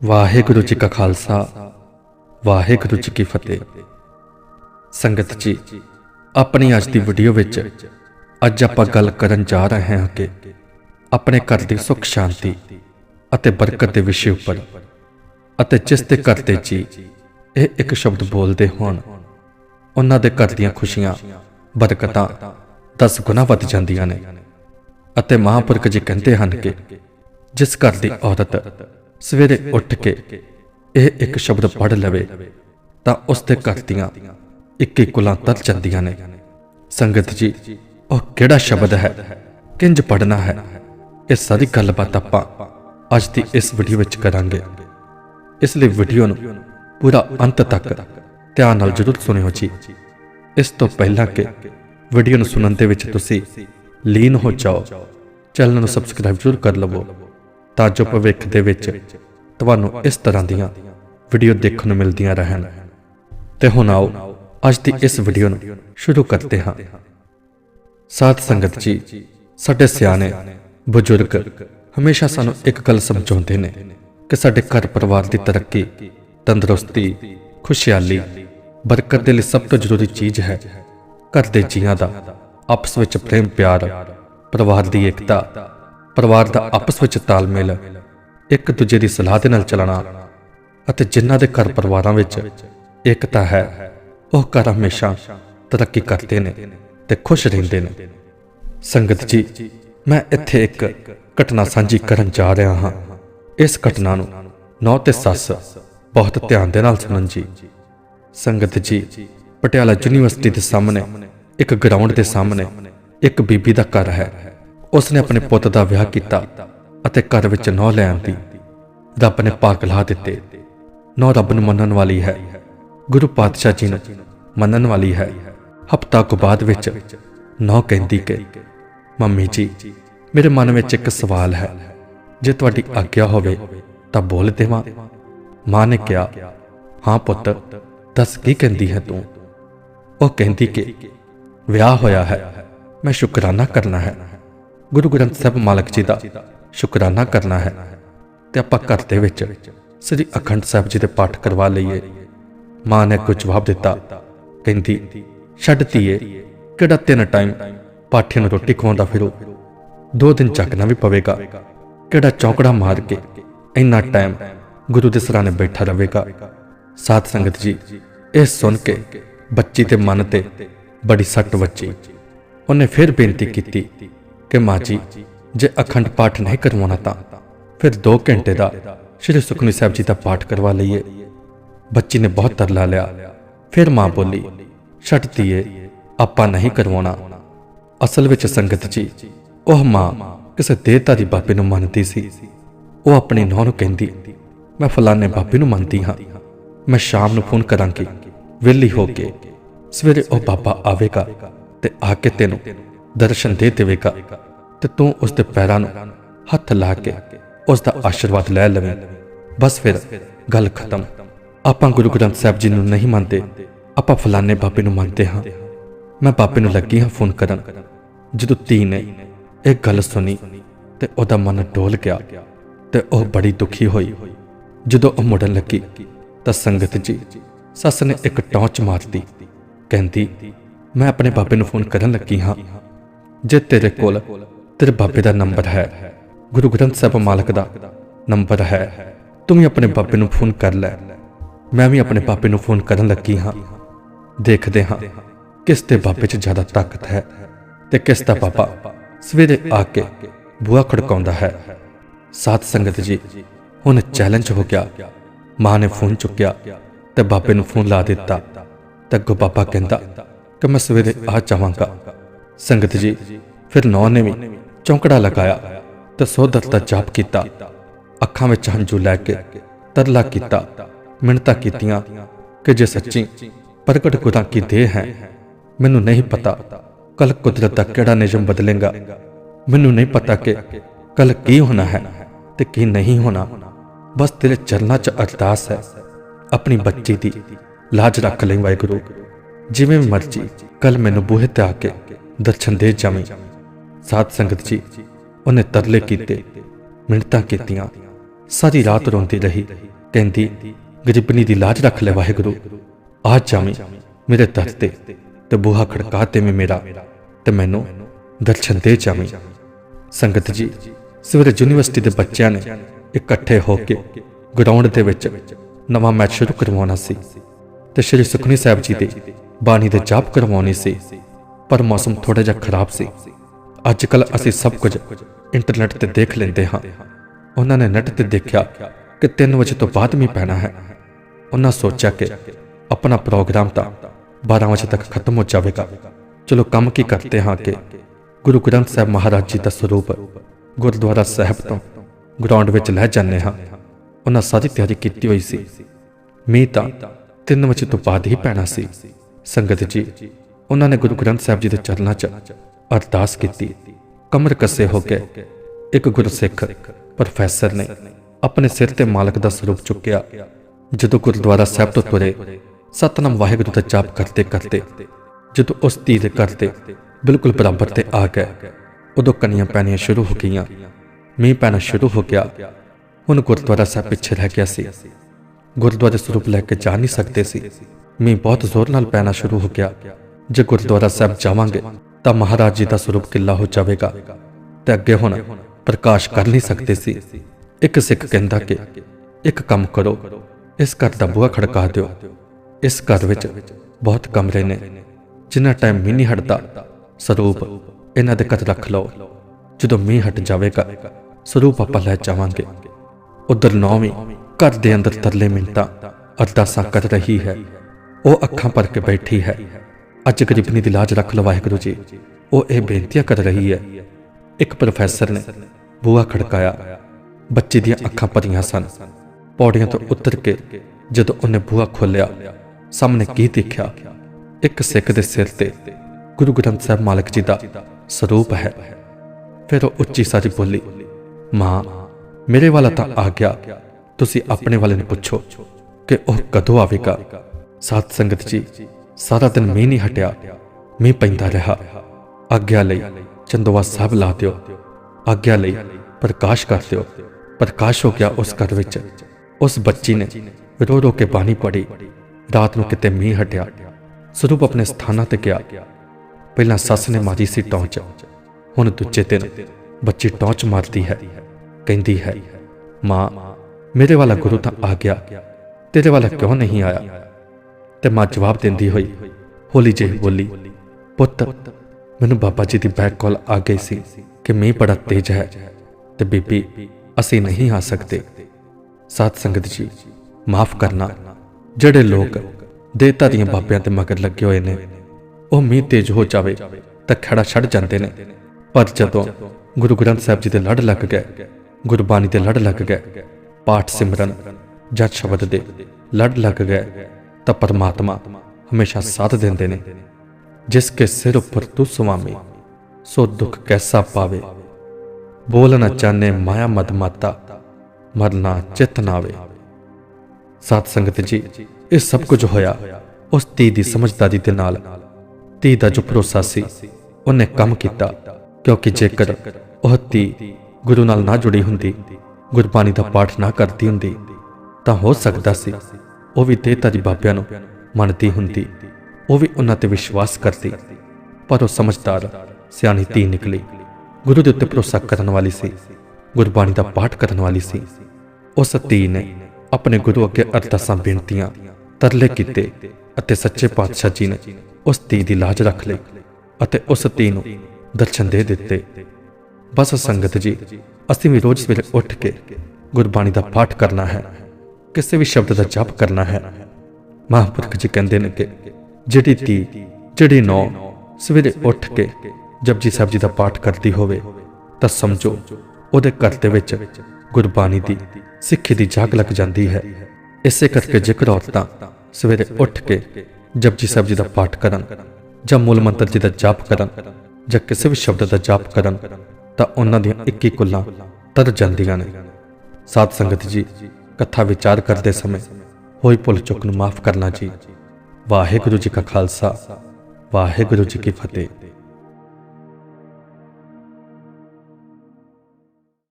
ਵਾਹਿਗੁਰੂ ਜੀ ਕਾ ਖਾਲਸਾ, ਵਾਹਿਗੁਰੂ ਜੀ ਕੀ ਫਤਿਹ। ਸੰਗਤ ਜੀ, ਆਪਣੀ ਅੱਜ ਦੀ ਵੀਡੀਓ ਵਿੱਚ ਅੱਜ ਆਪਾਂ ਗੱਲ ਕਰਨ ਜਾ ਰਹੇ ਹਾਂ ਕਿ ਆਪਣੇ ਘਰ ਦੀ ਸੁੱਖ ਸ਼ਾਂਤੀ ਅਤੇ ਬਰਕਤ ਦੇ ਵਿਸ਼ੇ ਉੱਪਰ ਅਤੇ ਜਿਸ ਦੇ ਘਰ ਦੇ ਜੀ ਇਹ ਇੱਕ ਸ਼ਬਦ ਬੋਲਦੇ ਹੋਣ, ਉਹਨਾਂ ਦੇ ਘਰ ਦੀਆਂ ਖੁਸ਼ੀਆਂ, ਬਰਕਤਾਂ 10 ਗੁਣਾ ਵੱਧ ਜਾਂਦੀਆਂ ਨੇ। ਅਤੇ ਮਹਾਂਪੁਰਖ ਜੀ ਕਹਿੰਦੇ ਹਨ ਕਿ ਜਿਸ ਘਰ ਦੀ ਔਰਤ ਸਵੇਰੇ ਉੱਠ ਕੇ ਇਹ ਇੱਕ ਸ਼ਬਦ ਪੜ੍ਹ ਲਵੇ ਤਾਂ ਉਸ ਦੇ ਘਰ ਦੀਆਂ ਇੱਕ ਇੱਕ ਕੁਲਾਂ ਤਰ ਜਾਂਦੀਆਂ ਨੇ। ਸੰਗਤ ਜੀ, ਉਹ ਕਿਹੜਾ ਸ਼ਬਦ ਹੈ? ਕਿੰਜ ਪੜਨਾ ਹੈ? ਇਹ ਸਾਰੀ ਗੱਲਬਾਤ ਆਪਾਂ ਅੱਜ ਦੀ ਇਸ ਵੀਡੀਓ ਵਿੱਚ ਕਰਾਂਗੇ। ਇਸ ਲਈ ਵੀਡੀਓ ਨੂੰ ਪੂਰਾ ਅੰਤ ਤੱਕ ਧਿਆਨ ਨਾਲ ਜ਼ਰੂਰ ਸੁਣਿਓ ਜੀ। ਇਸ ਤੋਂ ਪਹਿਲਾਂ ਕਿ ਵੀਡੀਓ ਨੂੰ ਸੁਣਨ ਦੇ ਵਿੱਚ ਤੁਸੀਂ ਲੀਨ ਹੋ ਜਾਓ। ਚੈਨਲ ਨੂੰ ਸਬਸਕ੍ਰਾਈਬ ਜ਼ਰੂਰ ਕਰ ਲਵੋ। ਤਾਂ ਜੋ ਭਵਿੱਖ ਦੇ ਵਿੱਚ ਤੁਹਾਨੂੰ ਇਸ ਤਰ੍ਹਾਂ ਦੀਆਂ ਵੀਡੀਓ ਦੇਖਣ ਨੂੰ ਮਿਲਦੀਆਂ ਰਹਿਣ। ਤੇ ਹੁਣ ਆਓ, ਅੱਜ ਦੀ ਇਸ ਵੀਡੀਓ ਨੂੰ ਸ਼ੁਰੂ ਕਰਦੇ ਹਾਂ। ਸਾਧ ਸੰਗਤ ਜੀ, ਸਾਡੇ ਸਿਆਣੇ, ਬਜ਼ੁਰਗ ਹਮੇਸ਼ਾ ਸਾਨੂੰ ਇੱਕ ਗੱਲ ਸਮਝਾਉਂਦੇ ਨੇ ਕਿ ਸਾਡੇ ਘਰ ਪਰਿਵਾਰ ਦੀ ਤਰੱਕੀ, ਤੰਦਰੁਸਤੀ, ਖੁਸ਼ਹਾਲੀ, ਬਰਕਤ ਦੇ ਲਈ ਸਭ ਤੋਂ ਜ਼ਰੂਰੀ ਚੀਜ਼ ਹੈ। ਘਰ ਦੇ ਜੀਆਂ ਦਾ ਆਪਸ ਵਿੱਚ ਪ੍ਰੇਮ ਪਿਆਰ ਪਰਿਵਾਰ ਦੀ ਏਕਤਾ ਪਰਿਵਾਰ ਦਾ ਆਪਸ ਵਿੱਚ ਤਾਲਮੇਲ, ਇੱਕ ਦੂਜੇ ਦੀ ਸਲਾਹ ਦੇ ਨਾਲ ਚੱਲਣਾ ਅਤੇ ਜਿਨ੍ਹਾਂ ਦੇ ਘਰ ਪਰਿਵਾਰਾਂ ਵਿੱਚ ਏਕਤਾ ਹੈ, ਉਹ ਘਰ ਹਮੇਸ਼ਾ ਤਰੱਕੀ ਕਰਦੇ ਨੇ ਤੇ ਖੁਸ਼ ਰਹਿੰਦੇ ਨੇ। ਸੰਗਤ ਜੀ, ਮੈਂ ਇੱਥੇ ਇੱਕ ਘਟਨਾ ਸਾਂਝੀ ਕਰਨ ਜਾ ਰਿਹਾ ਹਾਂ। ਇਸ ਘਟਨਾ ਨੂੰ ਨੌ ਤੇ ਸੱਸ ਬਹੁਤ ਧਿਆਨ ਦੇ ਨਾਲ ਸੁਣਨ ਜੀ। ਸੰਗਤ ਜੀ, ਪਟਿਆਲਾ ਯੂਨੀਵਰਸਿਟੀ ਦੇ ਸਾਹਮਣੇ, ਇੱਕ ਗਰਾਊਂਡ ਦੇ ਸਾਹਮਣੇ, ਇੱਕ ਬੀਬੀ ਦਾ ਘਰ ਹੈ। ਉਸਨੇ ਆਪਣੇ ਪੁੱਤ ਦਾ ਵਿਆਹ ਕੀਤਾ ਅਤੇ ਘਰ ਵਿੱਚ ਨੌ ਲੈ ਆਂਦੀ ਰੱਬ ਨੇ ਪਾਕ ਲਾ ਦਿੱਤੇ। ਨੌ ਰੱਬ ਨੂੰ ਮੰਨਣ ਵਾਲੀ ਹੈ। ਗੁਰੂ ਪਾਤਸ਼ਾਹ ਜੀ ਨੂੰ ਮੰਨਣ ਵਾਲੀ ਹੈ। ਹਫਤਾ ਕੁ ਬਾਅਦ ਵਿੱਚ ਨੌ ਕਹਿੰਦੀ ਕਿ, ਮੰਮੀ ਜੀ, ਮੇਰੇ ਮਨ ਵਿੱਚ ਇੱਕ ਸਵਾਲ ਹੈ। ਜੇ ਤੁਹਾਡੀ ਆਗਿਆ ਹੋਵੇ ਤਾਂ ਬੋਲ ਦੇਵਾਂ। ਮਾਂ ਨੇ ਕਿਹਾ, ਹਾਂ ਪੁੱਤ, ਦੱਸ ਕੀ ਕਹਿੰਦੀ ਹੈ ਤੂੰ? ਉਹ ਕਹਿੰਦੀ ਕਿ, ਵਿਆਹ ਹੋਇਆ ਹੈ। ਮੈਂ ਸ਼ੁਕਰਾਨਾ ਕਰਨਾ ਹੈ। ਗੁਰੂ ਗ੍ਰੰਥ ਸਾਹਿਬ ਮਾਲਕ ਜੀ ਦਾ ਸ਼ੁਕਰਾਨਾ ਕਰਨਾ ਹੈ ਤੇ ਆਪਾਂ ਘਰ ਦੇ ਵਿੱਚ ਸ੍ਰੀ ਅਖੰਡ ਸਾਹਿਬ ਜੀ ਦੇ ਪਾਠ ਕਰਵਾ ਲਈਏ। ਮਾਂ ਨੇ ਕੋਈ ਜਵਾਬ ਦਿੱਤਾ, ਕਹਿੰਦੀ, ਛੱਡ ਧੀਏ, ਕਿਹੜਾ ਤਿੰਨ ਟਾਈਮ ਪਾਠੇ ਨੂੰ ਰੋਟੀ ਖਵਾਉਂਦਾ ਫਿਰੋ? ਦੋ ਦਿਨ ਚੱਕਣਾ ਵੀ ਪਵੇਗਾ। ਕਿਹੜਾ ਚੌਕੜਾ ਮਾਰ ਕੇ ਇੰਨਾ ਟਾਈਮ ਗੁਰੂ ਦੇ ਸਰਾਣੇ ਬੈਠਾ ਰਹੇਗਾ ਸਾਧ ਸੰਗਤ ਜੀ, ਇਹ ਸੁਣ ਕੇ ਬੱਚੀ ਦੇ ਮਨ ਤੇ ਬੜੀ ਸੱਟ ਵੱਜੀ। ਉਹਨੇ ਫਿਰ ਬੇਨਤੀ ਕੀਤੀ ਕਿ ਮਾਂ ਜੀ ਜੇ ਅਖੰਡ ਪਾਠ ਨਹੀਂ ਕਰਵਾਉਣਾ ਤਾਂ ਫਿਰ 2 ਘੰਟੇ ਦਾ ਸ਼੍ਰੀ ਸੁਖਮਨੀ ਸਾਹਿਬ ਜੀ ਦਾ ਪਾਠ ਕਰਵਾ ਲਈਏ। ਬੱਚੀ ਨੇ ਬਹੁਤ ਤਰਲਾ ਲਿਆ। ਫਿਰ ਮਾਂ ਬੋਲੀ, ਛੱਡ ਆਪਾਂ ਨਹੀਂ ਕਰਵਾਉਣਾ। ਅਸਲ ਵਿੱਚ ਸੰਗਤ ਜੀ, ਉਹ ਮਾਂ ਕਿਸੇ ਦੇਹਧਾਰੀ ਬਾਬੇ ਨੂੰ ਮੰਨਦੀ ਸੀ। ਉਹ ਆਪਣੀ ਨੂੰਹ ਨੂੰ ਕਹਿੰਦੀ, ਮੈਂ ਫਲਾਣੇ ਬਾਬੇ ਨੂੰ ਮੰਨਦੀ ਹਾਂ। ਮੈਂ ਸ਼ਾਮ ਨੂੰ ਫੋਨ ਕਰਾਂਗੀ। ਵਿਹਲੀ ਹੋ ਕੇ ਸਵੇਰੇ ਉਹ ਬਾਬਾ ਆਵੇਗਾ ਤੇ ਆ ਕੇ ਤੈਨੂੰ ਦਰਸ਼ਨ ਦੇ ਦੇਵੇਗਾ ਤੇ ਤੂੰ ਉਸ ਦੇ ਪੈਰਾਂ ਨੂੰ ਹੱਥ ਲਾ ਕੇ ਉਸ ਦਾ ਆਸ਼ੀਰਵਾਦ ਲੈ ਲਵੇਂ। ਬਸ ਫਿਰ ਗੱਲ ਖਤਮ। ਆਪਾਂ ਗੁਰੂ ਗ੍ਰੰਥ ਸਾਹਿਬ ਜੀ ਨੂੰ ਨਹੀਂ ਮੰਨਦੇ। ਆਪਾਂ ਫਲਾਣੇ ਬਾਬੇ ਨੂੰ ਮੰਨਦੇ ਹਾਂ। ਮੈਂ ਬਾਬੇ ਨੂੰ ਲੱਗੀ ਹਾਂ ਫੋਨ ਕਰਨ। ਜਦੋਂ ਧੀ ਨੇ ਇਹ ਗੱਲ ਸੁਣੀ ਤੇ ਉਹਦਾ ਮਨ ਡੋਲ ਗਿਆ ਤੇ ਉਹ ਬੜੀ ਦੁਖੀ ਹੋਈ। ਜਦੋਂ ਉਹ ਮੁੜਨ ਲੱਗੀ ਤਾਂ ਸੰਗਤ ਜੀ ਸੱਸ ਨੇ ਇੱਕ ਟੌਂਚ ਮਾਰਦੀ ਕਹਿੰਦੀ, ਮੈਂ ਆਪਣੇ ਬਾਬੇ ਨੂੰ ਫੋਨ ਕਰਨ ਲੱਗੀ ਹਾਂ। ਜੇ ਤੇਰੇ ਕੋਲ ਤੇਰੇ ਬਾਬੇ ਦਾ ਨੰਬਰ ਹੈ, ਗੁਰੂ ਗ੍ਰੰਥ ਸਾਹਿਬ ਮਾਲਕ ਦਾ ਨੰਬਰ ਹੈ, ਤੂੰ ਵੀ ਆਪਣੇ ਬਾਬੇ ਨੂੰ ਫੋਨ ਕਰ ਲੈ। ਮੈਂ ਵੀ ਆਪਣੇ ਬਾਬੇ ਨੂੰ ਫੋਨ ਕਰਨ ਲੱਗੀ ਹਾਂ। ਦੇਖਦੇ ਹਾਂ ਕਿਸ ਦੇ ਬਾਬੇ 'ਚ ਜ਼ਿਆਦਾ ਤਾਕਤ ਹੈ ਤੇ ਕਿਸ ਦਾ ਬਾਬਾ ਸਵੇਰੇ ਆ ਕੇ ਬੂਹਾ ਖੜਕਾਉਂਦਾ ਹੈ। ਸਾਧ ਸੰਗਤ ਜੀ, ਹੁਣ ਚੈਲੰਜ ਹੋ ਗਿਆ। ਮਾਂ ਨੇ ਫੋਨ ਚੁੱਕਿਆ ਤੇ ਬਾਬੇ ਨੂੰ ਫੋਨ ਲਾ ਦਿੱਤਾ। ਤੇ ਅੱਗੋਂ ਬਾਬਾ ਕਹਿੰਦਾ ਕਿ ਮੈਂ ਸਵੇਰੇ ਆ ਜਾਵਾਂਗਾ। ਸੰਗਤ ਜੀ, ਫਿਰ ਨੌ ਨੇ ਵੀ ਚੌਂਕੜਾ ਲਗਾਇਆ ਤੇ ਸੋਧਤ ਦਾ ਜਾਪ ਕੀਤਾ। ਅੱਖਾਂ ਵਿੱਚ ਹੰਝੂ ਲੈ ਕੇ ਤਰਲਾ ਕੀਤਾ, ਮਿੰਨਤਾਂ ਕੀਤੀਆਂ ਕਿ ਜੇ ਸੱਚੀ ਪ੍ਰਗਟ ਖੁਦਾ ਕੀ ਦੇਹ ਹੈ, ਮੈਨੂੰ ਨਹੀਂ ਪਤਾ ਕੱਲ ਕੁਦਰਤ ਦਾ ਕਿਹੜਾ ਨਿਯਮ ਬਦਲੇਗਾ। ਮੈਨੂੰ ਨਹੀਂ ਪਤਾ ਕਿ ਕੱਲ ਕੀ ਹੋਣਾ ਹੈ ਤੇ ਕੀ ਨਹੀਂ ਹੋਣਾ। ਬਸ ਤੇਰੇ ਚਰਨਾਂ 'ਚ ਅਰਦਾਸ ਹੈ, ਆਪਣੀ ਬੱਚੀ ਦੀ ਲਾਜ ਰੱਖ ਲਈ ਵਾਹਿਗੁਰੂ। ਜਿਵੇਂ ਮਰਜ਼ੀ ਕੱਲ ਮੈਨੂੰ ਬੂਹੇ ਤੇ ਆ ਕੇ ਦਰਸ਼ਨ ਦੇ ਜਾਵੇਂ। ਸਾਧ ਸੰਗਤ ਜੀ, ਉਹਨੇ ਤਰਲੇ ਕੀਤੇ, ਮਿੰਨਤਾਂ ਕੀਤੀਆਂ। ਸਾਰੀ ਰਾਤ ਰੋਂਦੀ ਰਹੀ, ਕਹਿੰਦੀ, ਗਰੀਬਨੀ ਦੀ ਲਾਜ ਰੱਖ ਲੈ ਵਾਹਿਗੁਰੂ, ਆ ਜਾਵੀਂ, ਮੇਰੇ ਦਰ ਤੇ ਤੇ ਬੂਹਾ ਖੜਕਾ ਤੇ ਮੇਰਾ ਤੇ ਮੈਨੂੰ ਦਰਸ਼ਨ ਦੇ ਜਾਵੀਂ। ਸੰਗਤ ਜੀ, ਸਵੇਰੇ ਯੂਨੀਵਰਸਿਟੀ ਦੇ ਬੱਚਿਆਂ ਨੇ ਇਕੱਠੇ ਹੋ ਕੇ ਗਰਾਊਂਡ ਦੇ ਵਿੱਚ ਨਵਾਂ ਮੈਚ ਸ਼ੁਰੂ ਕਰਵਾਉਣਾ ਸੀ ਤੇ ਸ਼੍ਰੀ ਸੁਖਨੀ ਸਾਹਿਬ ਜੀ ਦੀ ਬਾਣੀ ਦੇ ਜਾਪ ਕਰਵਾਉਣੀ ਸੀ। ਪਰ ਮੌਸਮ ਥੋੜਾ ਜਿਹਾ ਖਰਾਬ ਸੀ। ਅੱਜ ਕੱਲ ਅਸੀਂ ਸਭ ਕੁਝ ਇੰਟਰਨੈਟ ਤੇ ਦੇਖ ਲੈਂਦੇ ਹਾਂ। ਉਹਨਾਂ ਨੇ ਨੈਟ ਤੇ ਦੇਖਿਆ ਕਿ 3 ਵਜੇ ਤੋਂ ਬਾਅਦ ਮੀਂਹ ਪੈਣਾ ਹੈ। ਉਹਨਾਂ ਸੋਚਿਆ ਕਿ ਆਪਣਾ ਪ੍ਰੋਗਰਾਮ ਤਾਂ 12 ਵਜੇ ਤੱਕ ਖਤਮ ਹੋ ਜਾਵੇਗਾ। ਚਲੋ ਕੰਮ ਕੀ ਕਰਦੇ ਹਾਂ ਕਿ ਗੁਰੂ ਗ੍ਰੰਥ ਸਾਹਿਬ ਮਹਾਰਾਜ ਜੀ ਦਾ ਸਰੂਪ ਗੁਰਦੁਆਰਾ ਸਾਹਿਬ ਤੋਂ ਗਰਾਊਂਡ ਵਿੱਚ ਲੈ ਜਾਂਦੇ ਹਾਂ। ਉਹਨਾਂ ਸਾਰੀ ਤਿਆਰੀ ਕੀਤੀ ਹੋਈ ਸੀ। ਮੀਂਹ ਤਾਂ 3 ਵਜੇ ਤੋਂ ਬਾਅਦ ਹੀ ਪੈਣਾ ਸੀ। ਸੰਗਤ ਜੀ ਉਹਨਾਂ ਨੇ ਗੁਰੂ ਗ੍ਰੰਥ ਸਾਹਿਬ ਜੀ ਦੇ ਚਰਨਾਂ 'ਚ ਅਰਦਾਸ ਕੀਤੀ ਕਮਰ ਕੱਸੇ ਹੋ ਕੇ ਇੱਕ ਗੁਰਸਿੱਖ ਪ੍ਰੋਫੈਸਰ ਨੇ ਆਪਣੇ ਸਿਰ ਤੇ ਮਾਲਕ ਦਾ ਸਰੂਪ ਚੁੱਕਿਆ ਜਦੋਂ ਗੁਰਦੁਆਰਾ ਸਾਹਿਬ ਤੋਂ ਤੁਰੇ ਸਤਨਾਮ ਵਾਹਿਗੁਰੂ ਦਾ ਜਾਪ ਕਰਦੇ ਕਰਦੇ ਜਦੋਂ ਉਸ ਧੀ ਦੇ ਘਰ ਤੇ ਬਿਲਕੁਲ ਬਰਾਬਰ ਤੇ ਆ ਗਏ ਉਦੋਂ ਕਣੀਆਂ ਪੈਣੀਆਂ ਸ਼ੁਰੂ ਹੋ ਗਈਆਂ ਮੀਂਹ ਪੈਣਾ ਸ਼ੁਰੂ ਹੋ ਗਿਆ ਹੁਣ ਗੁਰਦੁਆਰਾ ਸਾਹਿਬ ਪਿੱਛੇ ਰਹਿ ਗਿਆ ਸੀ ਗੁਰਦੁਆਰੇ ਸਰੂਪ ਲੈ ਕੇ ਜਾ ਨਹੀਂ ਸਕਦੇ ਸੀ ਮੀਂਹ ਬਹੁਤ ਜ਼ੋਰ ਨਾਲ ਪੈਣਾ ਸ਼ੁਰੂ ਹੋ ਗਿਆ ਜੇ ਗੁਰਦੁਆਰਾ ਸਾਹਿਬ ਜਾਵਾਂਗੇ, ਤਾਂ ਮਹਾਰਾਜ ਜੀ ਦਾ ਸਰੂਪ ਕਿੱਲਾ ਹੋ ਜਾਵੇਗਾ। ਤੇ ਅੱਗੇ ਹੁਣ ਪ੍ਰਕਾਸ਼ ਕਰ ਨਹੀਂ ਸਕਦੇ ਸੀ। ਇੱਕ ਸਿੱਖ ਕਹਿੰਦਾ ਕਿ ਇੱਕ ਕੰਮ ਕਰੋ, ਇਸ ਘਰ ਦਾ ਬੂਹਾ ਖੜਕਾ ਦਿਓ। ਇਸ ਘਰ ਵਿੱਚ ਬਹੁਤ ਕਮਰੇ ਨੇ, ਜਿੰਨਾ ਟਾਈਮ ਮੀਂਹ ਨਹੀਂ ਹਟਦਾ, ਸਰੂਪ ਇਹਨਾਂ ਦੇ ਘਰ ਰੱਖ ਲਓ। ਜਦੋਂ ਮੀਂਹ ਹਟ ਜਾਵੇਗਾ, ਸਰੂਪ ਆਪਾਂ ਲੈ ਜਾਵਾਂਗੇ। ਉਧਰ ਨੌਵੀਂ ਘਰ ਦੇ ਅੰਦਰ ਤਰਲੇ ਮਿੰਟਾਂ ਅਰਦਾਸਾਂ ਕਰ ਰਹੀ ਹੈ। ਉਹ ਅੱਖਾਂ ਭਰ ਕੇ ਬੈਠੀ ਹੈ। ਅੱਜ ਗਰੀਬਨੀ ਦੀ ਲਾਜ ਰੱਖ ਲਓ ਵਾਹਿਗੁਰੂ ਜੀ। ਉਹ ਇਹ ਬੇਨਤੀਆਂ ਕਰ ਰਹੀ ਹੈ। ਇੱਕ ਪ੍ਰੋਫੈਸਰ ਨੇ ਬੂਹਾ ਖੜਕਾਇਆ। ਬੱਚੇ ਦੀਆਂ ਅੱਖਾਂ ਭਰੀਆਂ ਸਨ। ਪੌੜੀਆਂ ਤੋਂ ਉਤਰ ਕੇ ਜਦੋਂ ਉਹਨੇ ਬੂਹਾ ਖੋਲ੍ਹਿਆ, ਸਾਹਮਣੇ ਕੀ ਦੇਖਿਆ? ਇੱਕ ਸਿੱਖ ਦੇ ਸਿਰ ਤੇ ਗੁਰੂ ਗ੍ਰੰਥ ਸਾਹਿਬ ਮਾਲਕ ਜੀ ਦਾ ਸਰੂਪ ਹੈ। ਫਿਰ ਉਹ ਉੱਚੀ ਸਾਰੀ ਬੋਲੀ, ਮਾਂ, ਮੇਰੇ ਵਾਲਾ ਤਾਂ ਆ ਗਿਆ। ਤੁਸੀਂ ਆਪਣੇ ਵਾਲੇ ਨੂੰ ਪੁੱਛੋ ਕਿ ਉਹ ਕਦੋਂ ਆਵੇਗਾ? ਸਾਧ ਸੰਗਤ ਜੀ ਸਾਰਾ ਦਿਨ ਮੀਂਹ ਨਹੀਂ ਹਟਿਆ, ਮੀਂਹ ਪੈਂਦਾ ਰਿਹਾ। ਆਗਿਆ ਲਈ ਚੰਦੋਆ ਸਾਹਿਬ ਲਾ ਦਿਓ। ਆਗਿਆ ਲਈ ਪ੍ਰਕਾਸ਼ ਕਰ ਦਿਓ। ਪ੍ਰਕਾਸ਼ ਹੋ ਗਿਆ ਉਸ ਘਰ ਵਿੱਚ। ਉਸ ਬੱਚੀ ਨੇ ਰੋ ਰੋ ਕੇ ਬਾਣੀ ਪੜੀ ਰਾਤ ਨੂੰ ਕਿਤੇ ਮੀਂਹ ਹਟਿਆ। ਸਰੂਪ ਆਪਣੇ ਸਥਾਨਾਂ ਤੇ ਗਿਆ। ਪਹਿਲਾਂ ਸੱਸ ਨੇ ਮਾਰੀ ਸੀ ਟੌਂਚ। ਹੁਣ ਦੂਜੇ ਦਿਨ ਬੱਚੀ ਟੌਂਚ ਮਾਰਦੀ ਹੈ। ਕਹਿੰਦੀ ਹੈ, ਮਾਂ, ਮੇਰੇ ਵਾਲਾ ਗੁਰੂ ਤਾਂ ਆ ਗਿਆ। ਤੇਰੇ ਵਾਲਾ ਕਿਉਂ ਨਹੀਂ ਆਇਆ? ਤੇ ਮਾਂ ਜਵਾਬ ਦਿੰਦੀ ਹੋਈ, ਹੋਲੀ ਜਿਹੀ ਬੋਲੀ, ਪੁੱਤ, ਮੈਨੂੰ ਬਾਬਾ ਜੀ ਦੀ ਬੈਕ ਕਾਲ ਆ ਗਈ ਸੀ ਕਿ ਮੀਂਹ ਬੜਾ ਤੇਜ਼ ਹੈ ਤੇ ਬੀਬੀ, ਅਸੀਂ ਨਹੀਂ ਆ ਸਕਦੇ। ਸਾਧ ਸੰਗਤ ਜੀ, ਮਾਫ ਕਰਨਾ। ਜਿਹੜੇ ਲੋਕ ਦੇਵਤਾ ਦੀਆਂ ਬਾਬਿਆਂ ਤੇ ਮਗਰ ਲੱਗੇ ਹੋਏ ਨੇ, ਉਹ ਮੀਂਹ ਤੇਜ਼ ਹੋ ਜਾਵੇ ਤਾਂ ਖੜਾ ਛੱਡ ਜਾਂਦੇ ਨੇ। ਪਰ ਜਦੋਂ ਗੁਰੂ ਗ੍ਰੰਥ ਸਾਹਿਬ ਜੀ ਦੇ ਲੜ ਲੱਗ ਗਏ, ਗੁਰਬਾਣੀ ਦੇ ਲੜ ਲੱਗ ਗਏ, ਪਾਠ ਸਿਮਰਨ ਜਾਂ ਸ਼ਬਦ ਦੇ ਲੜ ਲੱਗ ਗਏ ਤਾਂ ਪਰਮਾਤਮਾ ਹਮੇਸ਼ਾ ਸਾਥ ਦਿੰਦੇ ਨੇ। ਜਿਸ ਕੇ ਸਿਰ ਉੱਪਰ ਤੂੰ ਸੁਆਮੀ, ਸੋ ਦੁੱਖ ਕੈਸਾ ਪਾਵੇ? ਬੋਲ ਚਾਹਨੇ ਮਾਇਆ ਮਦ ਮਰਨਾ ਚਿਤ ਨਾਵੇ ਸਾਧ ਸੰਗਤ ਜੀ, ਇਹ ਸਭ ਕੁਝ ਹੋਇਆ ਉਸ ਧੀ ਦੀ ਸਮਝਦਾਰੀ ਦੇ ਨਾਲ। ਧੀ ਦਾ ਜੋ ਭਰੋਸਾ ਸੀ, ਉਹਨੇ ਕੰਮ ਕੀਤਾ, ਕਿਉਂਕਿ ਜੇਕਰ ਉਹ ਧੀ ਗੁਰੂ ਨਾਲ ਨਾ ਜੁੜੀ ਹੁੰਦੀ, ਗੁਰਬਾਣੀ ਦਾ ਪਾਠ ਨਾ ਕਰਦੀ ਹੁੰਦੀ, ਤਾਂ ਹੋ ਸਕਦਾ ਸੀ ਉਹ ਵੀ ਦੇਵਤਾ ਬਾਬਿਆਂ ਨੂੰ, ਮੰਨਦੀ ਹੁੰਦੀ। ਉਹ ਵੀ ਉਹਨਾਂ ਤੇ ਵਿਸ਼ਵਾਸ ਕਰਦੀ। ਪਰ ਉਹ ਸਮਝਦਾਰ, ਸਿਆਣੀ ਧੀ ਨਿਕਲੀ। ਗੁਰੂ ਦੇ ਉੱਤੇ ਭਰੋਸਾ ਕਰਨ ਵਾਲੀ ਸੀ। ਗੁਰਬਾਣੀ ਦਾ ਪਾਠ ਕਰਨ ਵਾਲੀ ਸੀ। ਉਸ ਧੀ ਨੇ ਆਪਣੇ ਗੁਰੂ ਅੱਗੇ ਅਰਦਾਸਾਂ ਬੇਨਤੀਆਂ, ਤਰਲੇ ਕੀਤੇ ਅਤੇ ਸੱਚੇ ਪਾਤਸ਼ਾਹ ਜੀ ਨੇ ਉਸ ਧੀ ਦੀ ਲਾਜ ਰੱਖ ਲਈ ਅਤੇ ਉਸ ਧੀ ਨੂੰ ਦਰਸ਼ਨ ਦੇ ਦਿੱਤੇ। ਬਸ ਸੰਗਤ ਜੀ, ਅਸੀਂ ਵੀ ਰੋਜ਼ ਸਵੇਰੇ ਉੱਠ ਕੇ ਗੁਰਬਾਣੀ ਦਾ ਪਾਠ ਕਰਨਾ ਹੈ। ਕਿਸੇ ਵੀ ਸ਼ਬਦ ਦਾ ਜਪ ਕਰਨਾ ਹੈ। ਮਹਾਂਪੁਰਖ ਜੀ ਕਹਿੰਦੇ ਨੇ ਕਿ ਜਿਹੜੀ ਧੀ, ਜਿਹੜੀ ਨੌ ਸਵੇਰੇ ਉੱਠ ਕੇ ਜਪਜੀ ਸਾਹਿਬ ਜੀ ਦਾ ਪਾਠ ਕਰਦੀ ਹੋਵੇ, ਤਾਂ ਸਮਝੋ ਉਹਦੇ ਘਰ ਦੇ ਵਿੱਚ ਗੁਰਬਾਣੀ ਦੀ, ਸਿੱਖੀ ਦੀ ਜਾਗ ਲੱਗ ਜਾਂਦੀ ਹੈ। ਇਸੇ ਕਰਕੇ ਜੇਕਰ ਔਰਤਾਂ ਸਵੇਰੇ ਉੱਠ ਕੇ ਜਪਜੀ ਸਾਹਿਬ ਜੀ ਦਾ ਪਾਠ ਕਰਨ ਜਾਂ ਮੂਲ ਮੰਤਰ ਜੀ ਦਾ ਜਾਪ ਕਰਨ ਜਾਂ ਕਿਸੇ ਵੀ ਸ਼ਬਦ ਦਾ ਜਾਪ ਕਰਨ, ਤਾਂ ਉਹਨਾਂ ਦੀਆਂ 21 ਕੁੱਲਾਂ ਤਰ ਜਾਂਦੀਆਂ ਨੇ। ਸਾਧ ਸੰਗਤ ਜੀ ਕਥਾ ਵਿਚਾਰ ਕਰਦੇ ਸਮੇਂ ਹੋਈ ਭੁੱਲ ਚੁੱਕ ਨੂੰ ਮਾਫ ਕਰਨਾ ਜੀ ਵਾਹਿਗੁਰੂ ਜੀ ਕਾ ਖਾਲਸਾ ਵਾਹਿਗੁਰੂ ਜੀ ਕੀ ਫਤਿਹ